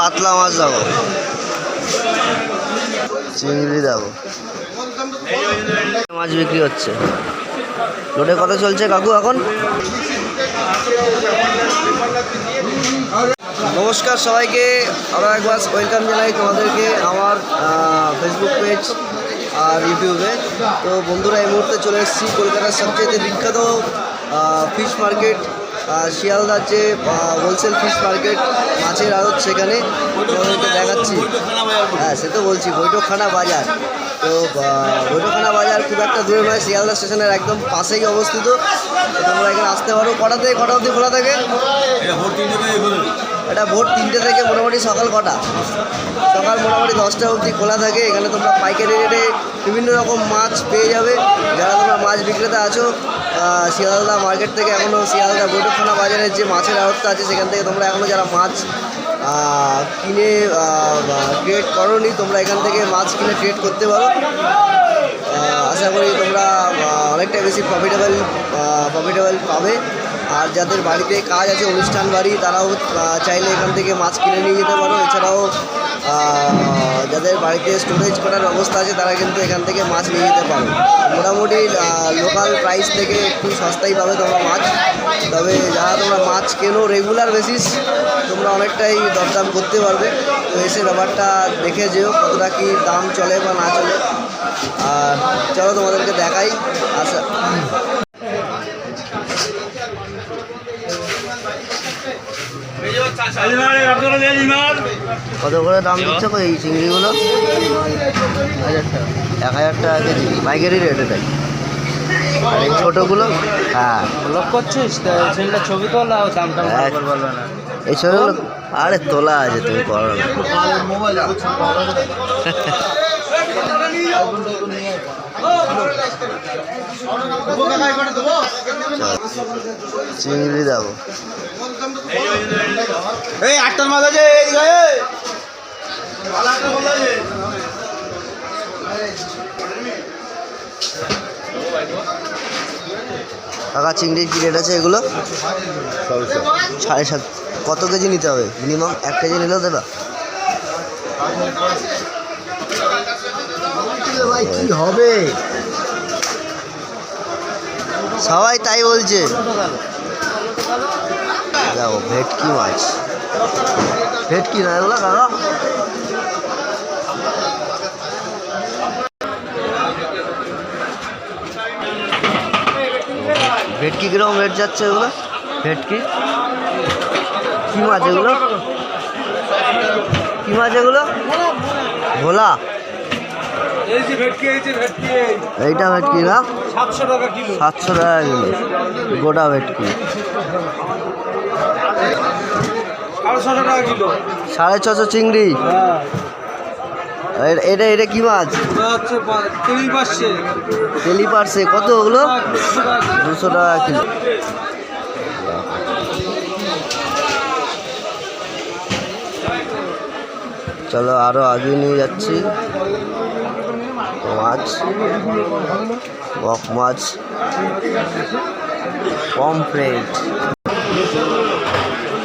কাতলা মাছ দেখো চিংড়ি দেখো মাছ বিক্রি হচ্ছে। লোটে কত চলছে কাকু এখন? নমস্কার সবাইকে আরও একবার ওয়েলকাম জানাই তোমাদেরকে আমার ফেসবুক পেজ আর ইউটিউবে তো বন্ধুরা, এই মুহূর্তে চলে এসেছি কলকাতার সবচেয়ে বিখ্যাত ফিশ মার্কেট শিয়ালদার যে হোলসেল ফিশ মার্কেট মাছের আড়ত সেখানে। দেখাচ্ছি। হ্যাঁ সে তো বলছি, বৈঠকখানা বাজার। তো বৈঠকখানা বাজার খুব একটা দূরে নয়, শিয়ালদা স্টেশনের একদম পাশেই অবস্থিত। তোমরা এখানে আসতে পারো। কটাতে কটা অবধি খোলা থাকে? এটা ভোর তিনটে থেকে মোটামুটি সকাল কটা। সকাল মোটামুটি দশটা অবধি খোলা থাকে, এখানে তোমরা পাইকারি রেটে বিভিন্ন রকম মাছ পেয়ে যাবে। যারা তোমরা মাছ বিক্রেতা আছো শিয়ালদা মার্কেট থেকে এখনও শিয়ালদা বৈঠকখানা বাজারের যে মাছের আড়তটা আছে, সেখান থেকে তোমরা এখনও যারা মাছ কিনে ট্রেড করনি, তোমরা এখান থেকে মাছ কিনে ট্রেড করতে পারো। আশা করি তোমরা অনেকটা বেশি প্রফিটেবল প্রফিটেবল পাবে। আর যাদের বাড়িতে কাজ আছে, অনুষ্ঠান বাড়ি, তারাও চাইলে এখান থেকে মাছ কিনে নিয়ে যেতে পারো। এছাড়াও যাদের বাড়িতে স্টোরেজ করার ব্যবস্থা আছে, তারা কিন্তু এখান থেকে মাছ নিয়ে যেতে পারো। মোটামুটি লোকাল প্রাইস থেকে একটু সস্তাই পাবে তোমরা মাছ। তবে যারা তোমরা মাছ কেনো রেগুলার বেসিস তোমরা অনেকটাই দরদাম করতে পারবে। তো এসে ব্যাপারটা দেখে যেও, কতটা কি দাম চলে বা না চলে। আর চলো তোমাদেরকে দেখাই। আচ্ছা কত করে দাম দিচ্ছে এই চিংড়িগুলো? হাজার টাকা এক হাজার টাকা কেজি। পাইকারি রেট এটাই আর এই ছোটোগুলো? হ্যাঁ। ব্লক করছিস? ছবি তোল আর দামটা বলবে বলবে না। এই ছোটোগুলো আরে তোলা আছে তুমি করো না। চিংড়ি দেবো। এই আটটার মাথা যে কাকা চিংড়ির কি রেট আছে এগুলো? সাড়ে সাত। কত কেজি নিতে হবে? মিনিমাম এক কেজি নিলেও দেবা? ভাই, কি হবে? সবাই তাই বলছে। দেখো ভেটকি মাছ। ভেটকি না এগুলো কাকা ভেটকি কীরকম রেট যাচ্ছে এগুলো ভেটকি? কি মাছ এগুলো? কি মাছ এগুলো? ভোলা। এই যে ভেটকি এই যে ভেটকি এইটা ভেটকি না? সাতশো টাকা কিলো। সাতশো টাকা কিলো। গোটা ভেটকি। সাড়ে ছশো টাকা কিলো। সাড়ে ছশো চিংড়ি? হ্যাঁ। এটা এটা কি মাছ? তেলি পারছে কত ওগুলো? দুশো টাকা কিলো। চলো আরও আগে নিয়ে যাচ্ছি। মাছ বক মাছ, পমফ্রেট।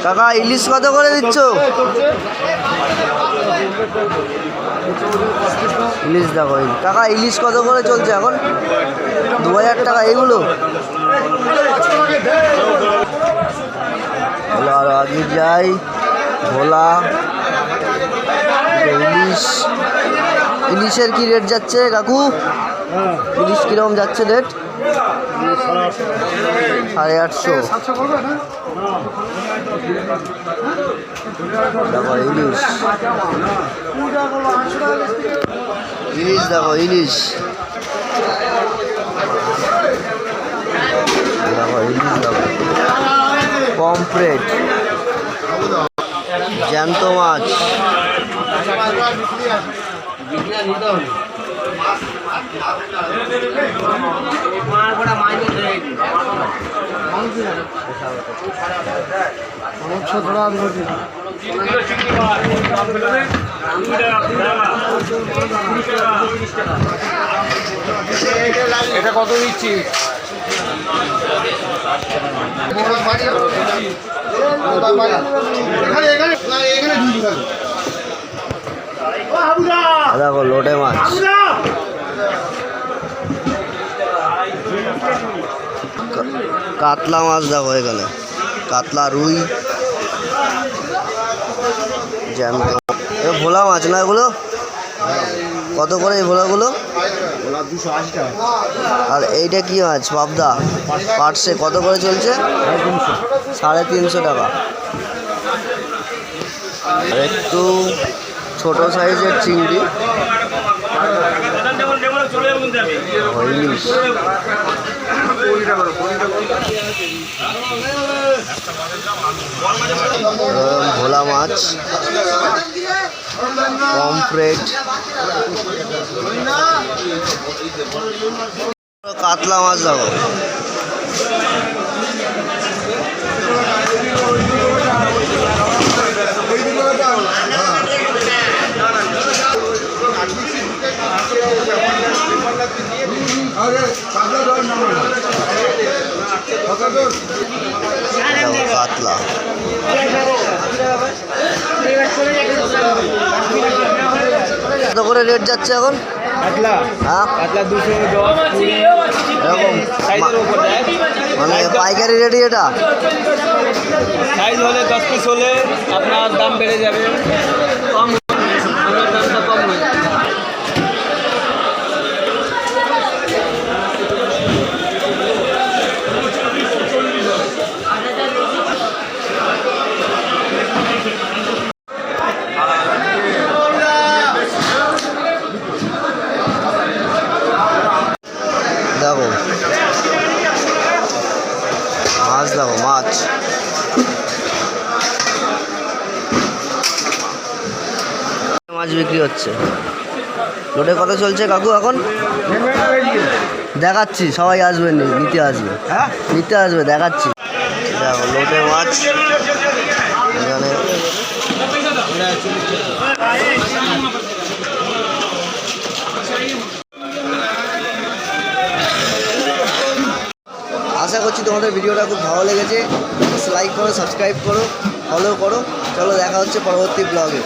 কাকা, ইলিশ কত করে দিচ্ছ? ইলিশ দেখো কাকা, ইলিশ কত করে চলছে এখন? দু হাজার টাকা, এগুলো? আর আগে যাই, ভোলা ইলিশ। ইলিশের কি রেট যাচ্ছে, কাকু? ইলিশ কীরকম যাচ্ছে রেট সাড়ে আটশো। ইলিশ। ইলিশ, দেখো ইলিশ। দেখো ইলিশ, দেখো। পমফ্রেট জ্যান্ত মাছ। এটা কত দিচ্ছি দেখো লোটে মাছ। কাতলা মাছ দেখো এখানে। কাতলা, রুই। ভোলা মাছ না এগুলো? কত করে এই ভোলাগুলো? আর এইটা কি মাছ? পাবদা। পার্টসে কত করে চলছে? সাড়ে তিনশো টাকা। আর একটু ছোট সাইজের চিংড়ি। ভোলা মাছ। পমফ্রেট কাতলা মাছ দেখো কাতলা। কত করে রেট যাচ্ছে এখন? হ্যাঁ? মানে পাইকারি রেটই এটা? সাইজ হলে দশ পিস হলে আপনার দাম বেড়ে যাবে। কম বিক্রি হচ্ছে। লোটে কত চলছে কাকু এখন? দেখাচ্ছি সবাই আসবে নিতে আসবে। হ্যাঁ? নিতে আসবে দেখাচ্ছি। দেখো লোটে মাছ। এখানে আশা করছি তোমাদের ভিডিওটা খুব ভালো লেগেছে। লাইক করো সাবস্ক্রাইব করো ফলো করো। চলো দেখা হচ্ছে পরবর্তী ব্লগে